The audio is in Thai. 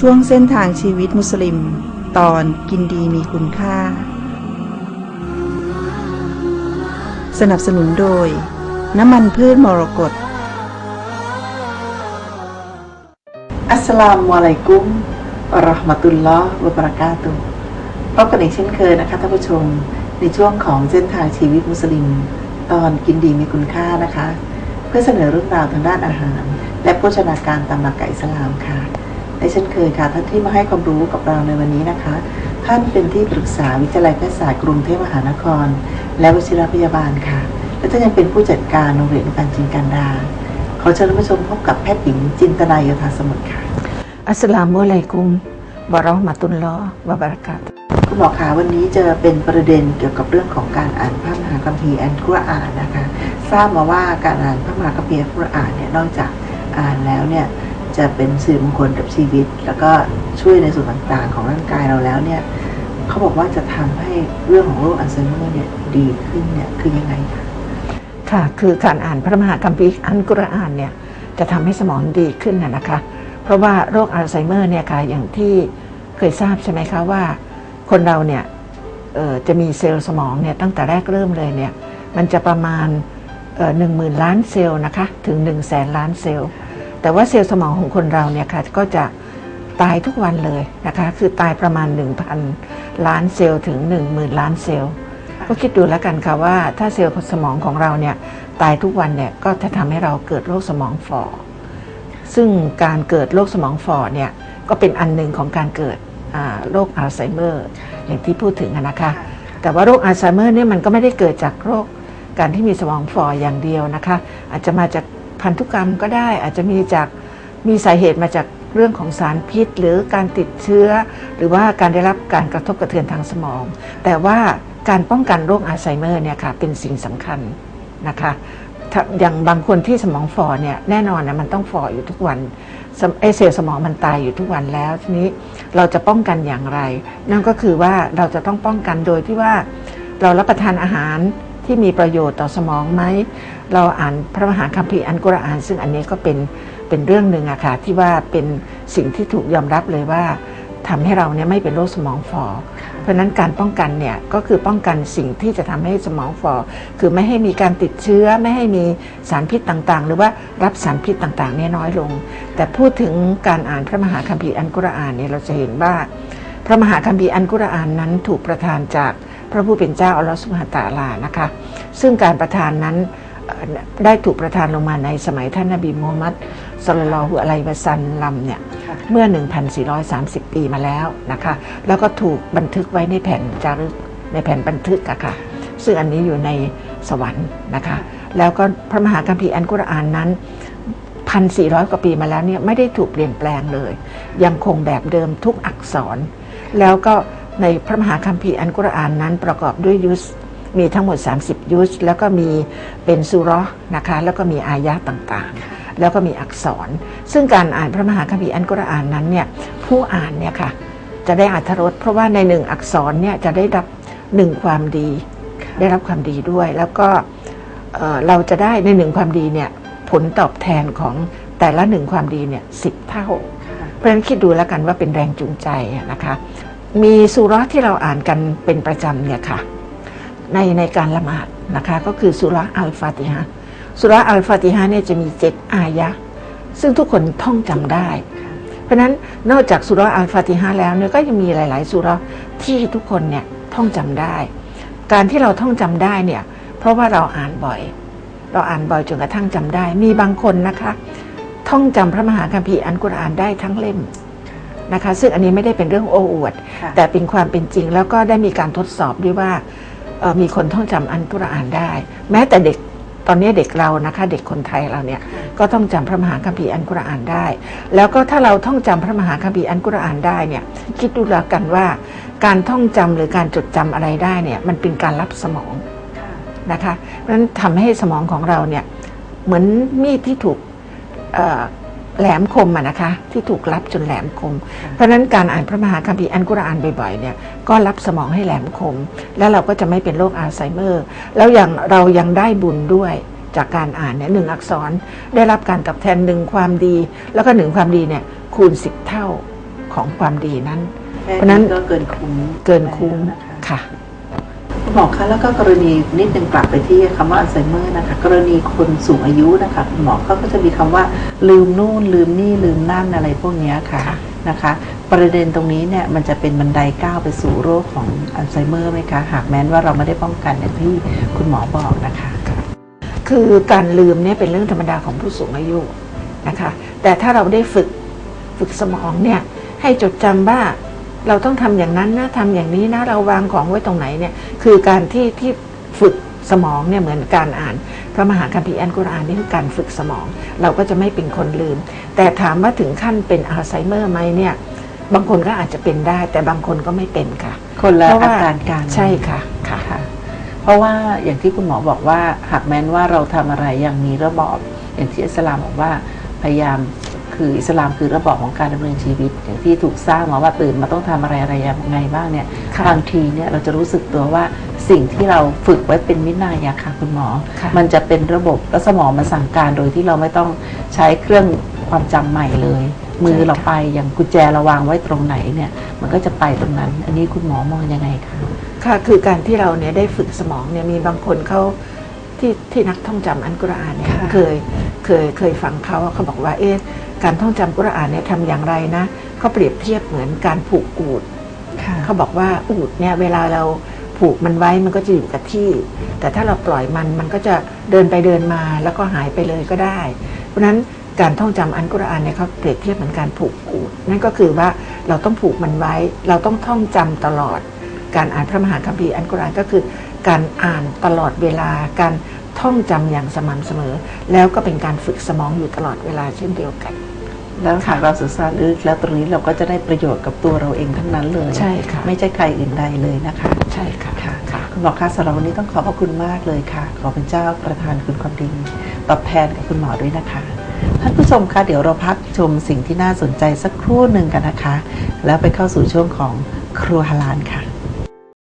ช่วงเส้นทางชีวิตมุสลิม ตอนกินดีมีคุณค่า สนับสนุนโดย น้ำมันพืชมรกตอัสสลามุอะลัยกุมราะห์มะตุลลอฮ์วะบะรากาตุพบกันอีกเช่นเคยนะคะท่านผู้ชมในช่วงของเส้นทางชีวิตมุสลิม ตอนกินดีมีคุณค่านะคะ เพื่อเสนอเรื่องราวทางด้านอาหาร และโภชนาการตามหลักอิสลามค่ะ และเช่นเคยค่ะท่านที่มาให้ความรู้กับเราในวันนี้นะคะ ท่านเป็นที่ปรึกษาวิทยาลัยแพทยศาสตร์กรุงเทพมหานคร และวชิรพยาบาลค่ะ และท่านยังเป็นผู้จัดการโรงเรียนการจินการดาขอเชิญท่านผู้ชมพบกับแพทย์หญิงจินตนายโยธาสมุทรค่ะอัสสลามุอะลัยกุมวะเราะห์มะตุลลอฮ์วะบะเราะกาตุฮ์คุณหมอคะวันนี้จะเป็นประเด็นเกี่ยวกับเรื่องของการอ่านพระมหาคัมภีร์อันกุรอานนะคะ ทราบมาว่าการอ่านพระมหาคัมภีร์อันกุรอานเนี่ยนอกจากอ่านแล้วเนี่ย จะเป็นสื่อมงคลกับชีวิต แล้วก็ช่วยในส่วนต่างๆ ของร่างกายเราแล้วเนี่ยเขาบอกว่าจะทำให้เรื่องของโรคอัลไซเมอร์เนี่ยดีขึ้นเนี่ยคือยังไงคะค่ะคือการอ่านพระมหาคัมภีร์อันกุรอานเนี่ยจะทำให้สมองดีขึ้นนะนะคะ เพราะว่าโรคอัลไซเมอร์เนี่ยค่ะอย่างที่เคยทราบใช่ไหมคะว่า คนเราเนี่ยจะมีเซลล์สมองเนี่ยตั้งแต่แรกเริ่มเลยเนี่ยมันจะประมาณหนึ่งหมื่นล้านเซลล์นะคะถึง1นึ่งแสนล้านเซลล์ แต่ว่าเซลล์สมองของคนเราเนี่ยค่ะก็จะตายทุกวันเลยนะคะคือตายประมาณ 1,000 ล้านเซลล์ถึง 10,000 ล้านเซลล์ ก็คิดดูแล้วกันค่ะว่าถ้าเซลล์สมองของเราเนี่ยตายทุกวันเนี่ยก็จะทำให้เราเกิดโรคสมองฝ่อซึ่งการเกิดโรคสมองฝ่อเนี่ยก็เป็นอันหนึ่งของการเกิดโรคอัลไซเมอร์อย่างที่พูดถึงนะคะแต่ว่าโรคอัลไซเมอร์เนี่ยมันก็ไม่ได้เกิดจากโรคการที่มีสมองฝ่ออย่างเดียวนะคะ อาจจะมาจาก พันธุกรรมก็ได้อาจจะมีจากมีสาเหตุมาจากเรื่องของสารพิษ หรือการติดเชื้อ หรือว่าการได้รับการกระทบกระเทือนทางสมอง แต่ว่าการป้องกันโรคอัลไซเมอร์เนี่ยค่ะเป็นสิ่งสำคัญนะคะอย่างบางคนที่สมองฝ่อเนี่ยแน่นอนนะมันต้องฝ่ออยู่ทุกวันไอเซลล์สมองมันตายอยู่ทุกวันแล้ว ทีนี้เราจะป้องกันอย่างไร นั่นก็คือว่าเราจะต้องป้องกันโดยที่ว่าเรารับประทานอาหาร ที่มีประโยชน์ต่อสมองไหม เราอ่านพระมหาคัมภีร์อันกุรอาน ซึ่งอันนี้ก็เป็นเป็นเรื่องหนึ่งอะค่ะที่ว่าเป็นสิ่งที่ถูกยอมรับเลยว่าทำให้เราเนี่ยไม่เป็นโรคสมองฝ่อเพราะนั้นการป้องกันเนี่ยก็คือป้องกันสิ่งที่จะทำให้สมองฝ่อคือไม่ให้มีการติดเชื้อไม่ให้มีสารพิษต่างๆ หรือว่ารับสารพิษต่างๆเนี่ยน้อยลง แต่พูดถึงการอ่านพระมหาคัมภีร์อันกุรอานเนี่ยเราจะเห็นว่า พระมหาคัมภีร์อันกุรอานนั้นถูกประทานจาก พระผู้เป็นเจ้าอัลลอฮฺสุบฮานะฮูวะตะอาลานะคะ ซึ่งการประทานนั้นเอ่อได้ถูกประทานลงมาในสมัยท่านนบีมูฮัมมัดสลลัลลอฮุอะลัยฮิวะซัลลัมเนี่ยเมื่อ 1,430 ปีมาแล้วนะคะ แล้วก็ถูกบันทึกไว้ในแผ่นจารึกในแผ่นบันทึกอะค่ะ ซึ่งอันนี้อยู่ในสวรรค์นะคะ แล้วก็พระมหาคัมภีร์อันกุรอานนั้น 1,400 กว่าปีมาแล้วเนี่ยไม่ได้ถูกเปลี่ยนแปลงเลย ยังคงแบบเดิมทุกอักษร แล้วก็ ในพระมหาคัมภีร์อันกุรอานนั้นประกอบด้วยยุสมีทั้งหมด 30 ยุสแล้วก็มีเป็นสุเราะห์นะคะแล้วก็มีอายะห์ต่างๆ แล้วก็มีอักษร ซึ่งการอ่านพระมหาคัมภีร์อันกุรอานนั้นเนี่ยผู้อ่านเนี่ยค่ะจะได้อัธรสเพราะว่าในหนึ่งอักษรเนี่ยจะได้รับหนึ่งความดี ได้รับความดีด้วย แล้วก็เอ่อเราจะได้ในหนึ่งความดีเนี่ยผลตอบแทนของแต่ละหนึ่งความดีเนี่ยสิบเท่า เพราะฉะนั้นคิดดูแล้วกันว่าเป็นแรงจูงใจนะคะ มีสุราที่เราอ่านกันเป็นประจำเนี่ยค่ะ ในในการละหมาดนะคะ ก็คือสุราอัลฟาติฮะสุราอัลฟาติฮะเนี่ยจะมีเจ็ดอายะ ซึ่งทุกคนท่องจำได้ เพราะฉะนั้นนอกจากสุราอัลฟาติฮะแล้วเนี่ยก็ยังมีหลาย ๆ สุราที่ทุกคนเนี่ยท่องจำได้ การที่เราท่องจำได้เนี่ยเพราะว่าเราอ่านบ่อย เราอ่านบ่อยจนกระทั่งจำได้ มีบางคนนะคะ ท่องจำพระมหาคัมภีร์อันกุรอานได้ทั้งเล่ม นะคะ ซึ่งอันนี้ไม่ได้เป็นเรื่องโอ้อวด ค่ะ แต่เป็นความเป็นจริงแล้วก็ได้มีการทดสอบด้วยว่าเอ่อมีคนท่องจำอันกุรอานได้ แม้แต่เด็กตอนนี้เด็กเรานะคะ เด็กคนไทยเราเนี่ยก็ต้องจำพระมหาคัมภีร์อันกุรอานได้ แล้วก็ถ้าเราท่องจำพระมหาคัมภีร์อันกุรอานได้เนี่ยคิดดูแล้วกันว่า การท่องจำหรือการจดจำอะไรได้เนี่ยมันเป็นการรับสมองนะคะเพราะฉะนั้นทำให้สมองของเราเนี่ยเหมือนมีดที่ถูกเอ่อ แหลมคมอะนะคะที่ถูกรับจนแหลมคม เพราะฉะนั้นการอ่านพระมหาคัมภีร์อันกุรอานบ่อยๆเนี่ยก็รับสมองให้แหลมคม แล้วเราก็จะไม่เป็นโรคอัลไซเมอร์ แล้วอย่างเรายังได้บุญด้วยจากการอ่านเนี่ยหนึ่งอักษรได้รับการตอบแทนหนึ่งความดี แล้วก็หนึ่งความดีเนี่ยคูณสิบเท่าของความดีนั้นแค่เพราะฉะนั้นี้นก็เกินคุ้มเกินคุ้มแล้วนะคะ ค่ะคุณหมอคะแล้วก็กรณีนิดนึงกลับไปที่คำว่าอัลไซเมอร์นะคะกรณีคนสูงอายุนะคะคุณหมอเขาก็จะมีคำว่าลืมนู่น ลืมนี่ลืมนั่นอะไรพวกเนี้ยค่ะค่ะนะคะ ประเด็นตรงนี้เนี่ยมันจะเป็นบันไดก้าวไปสู่โรคของอัลไซเมอร์ไหมคะ หากแม้นว่าเราไม่ได้ป้องกันอย่างที่คุณหมอบอกนะคะ คือการลืมเนี่ยเป็นเรื่องธรรมดาของผู้สูงอายุนะคะ แต่ถ้าเราได้ฝึกฝึกสมองเนี่ยให้จดจำว่า เราต้องทำอย่างนั้นนะทำอย่างนี้นะเราวางของไว้ตรงไหนเนี่ยคือการที่ที่ฝึกสมองเนี่ยเหมือนการอ่านพระมหาคัมภีร์อันกุรอานนี่คือการฝึกสมอง เราก็จะไม่เป็นคนลืม แต่ถามว่าถึงขั้นเป็นอัลไซเมอร์ไหมเนี่ยบางคนก็อาจจะเป็นได้ แต่บางคนก็ไม่เป็นค่ะ คนละเพราะอาว่าการการใช่ค่ะค่ะค่ะ เพราะว่าอย่างที่คุณหมอบอกว่าหากแม้นว่าเราทำอะไรอย่างมีระบอบ อย่างที่อิสลามบอกว่าพยายาม คืออิสลามคือระบอบของการดำเนินชีวิตอย่างที่ถูกสร้างมาว่าตื่นมาต้องทำอะไรอะไรยังไงบ้างเนี่ยค่ะบางทีเนี่ยเราจะรู้สึกตัวว่าสิ่งที่เราฝึกไว้เป็นวินัยอะค่ะคุณหมอค่ะมันจะเป็นระบบและสมองมันสั่งการโดยที่เราไม่ต้องใช้เครื่องความจำใหม่เลย มือเราไปอย่างกุญแจเราวางไว้ตรงไหนเนี่ยมันก็จะไปตรงนั้น อันนี้คุณหมอมองยังไงคะค่ะคือการที่เราเนี่ยได้ฝึกสมองเนี่ยมีบางคนเขาที่ที่นักท่องจำอันกุรอานเนี่ยค่ะเคยเคยเคยฟังเขาเขาบอกว่าเอ๊ะ การท่องจำกุรอานเนี่ยทำอย่างไรนะเขาเปรียบเทียบเหมือนการผูกอูดค่ะเขาบอกว่าอูดเนี่ยเวลาเราผูกมันไว้มันก็จะอยู่กับที่ แต่ถ้าเราปล่อยมันมันก็จะเดินไปเดินมาแล้วก็หายไปเลยก็ได้ เพราะฉะนั้นการท่องจำอันกุรอานเนี่ยเขาเปรียบเทียบเหมือนการผูกอูดนั่นก็คือว่าเราต้องผูกมันไว้ เราต้องท่องจำตลอด การอ่านพระมหาคัมภีร์อันกุรอานก็คือ การอ่านตลอดเวลาการท่องจำอย่างสม่ำเสมอ แล้วก็เป็นการฝึกสมองอยู่ตลอดเวลาเช่นเดียวกัน แล้วหากเราศึกษาลึกแล้วตรงนี้เราก็จะได้ประโยชน์กับตัวเราเองทั้งนั้นเลยใช่ค่ะไม่ใช่ใครอื่นใดเลยนะคะใช่ค่ะค่ะค่ะคุณหมอคะสำหรับวันนี้ต้องขอบพระคุณมากเลยค่ะ ขอเป็นเจ้าประทานคุณความดีตอบแทนกับคุณหมอด้วยนะคะท่านผู้ชมคะเดี๋ยวเราพักชมสิ่งที่น่าสนใจสักครู่หนึ่งกันนะคะ แล้วไปเข้าสู่ช่วงของครัวฮาลานค่ะ